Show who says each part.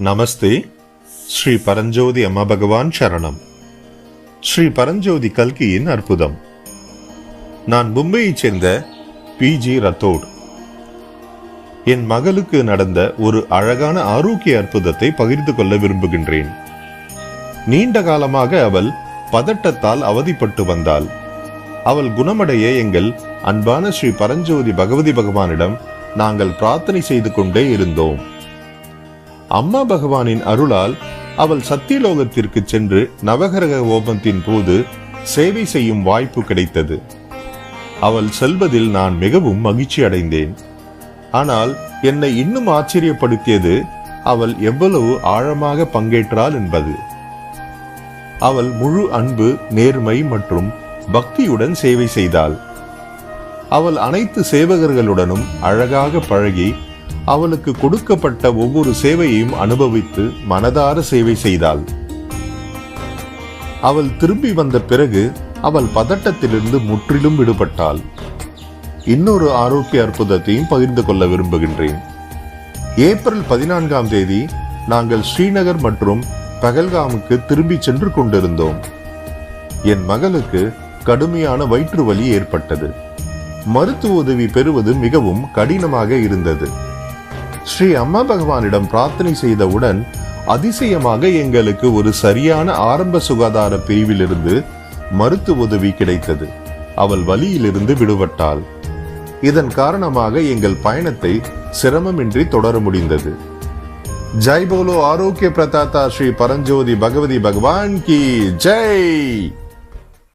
Speaker 1: நமஸ்தே. ஸ்ரீ பரஞ்சோதி அம்மா பகவான் சரணம். ஸ்ரீ பரஞ்சோதி கல்கியின் அற்புதம். நான் மும்பையைச் சேர்ந்த பி. ஜி. ரத்தோட். என் மகளுக்கு நடந்த ஒரு அழகான ஆரோக்கிய அற்புதத்தை பகிர்ந்து கொள்ள விரும்புகின்றேன். நீண்ட காலமாக அவள் பதட்டத்தால் அவதிப்பட்டு வந்தாள். அவள் குணமடைய எங்கள் அன்பான ஸ்ரீ பரஞ்சோதி பகவதி பகவானிடம் நாங்கள் பிரார்த்தனை செய்து கொண்டே இருந்தோம். அம்மா பகவானின் அருளால் அவள் சத்தியலோகத்திற்கு சென்று நவகிரக ஓபத்தின் போது சேவை செய்யும் வாய்ப்பு கிடைத்தது. அவள் செல்வதில் நான் மிகவும் மகிழ்ச்சி அடைந்தேன். ஆனால் என்னை இன்னும் ஆச்சரியப்படுத்தியது அவள் எவ்வளவு ஆழமாக பங்கேற்றாள் என்பது. அவள் முழு அன்பு நேர்மை மற்றும் பக்தியுடன் சேவை செய்தாள். அவள் அனைத்து சேவகர்களுடனும் அழகாக பழகி அவளுக்கு கொடுக்கப்பட்ட ஒவ்வொரு சேவையையும் அனுபவித்து மனதார சேவை செய்தாள். அவள் திரும்பி வந்த பிறகு அவள் பதட்டத்திலிருந்து முற்றிலும் விடுபட்டாள். இன்னொரு ஆரோக்கிய அற்புதத்தையும் பகிர்ந்து கொள்ள விரும்புகின்றேன். ஏப்ரல் பதினான்காம் தேதி நாங்கள் ஸ்ரீநகர் மற்றும் பகல்காமுக்கு திரும்பி சென்று கொண்டிருந்தோம். என் மகளுக்கு கடுமையான வயிற்று வலி ஏற்பட்டது. மருத்துவ உதவி பெறுவது மிகவும் கடினமாக இருந்தது. ஸ்ரீ அம்மா பகவானிடம் பிரார்த்தனை செய்தவுடன் அதிசயமாக எங்களுக்கு ஒரு சரியான ஆரம்ப சுகாதார பிரிவிலிருந்து மருத்துவ உதவி கிடைத்தது. அவள் வலியிலிருந்து விடுபட்டாள். இதன் காரணமாக எங்கள் பயணத்தை சிரமமின்றி தொடர முடிந்தது. ஜெய் போலோ ஆரோக்கிய பிரதாத்தா ஸ்ரீ பரஞ்சோதி பகவதி பகவான் கி ஜெய்!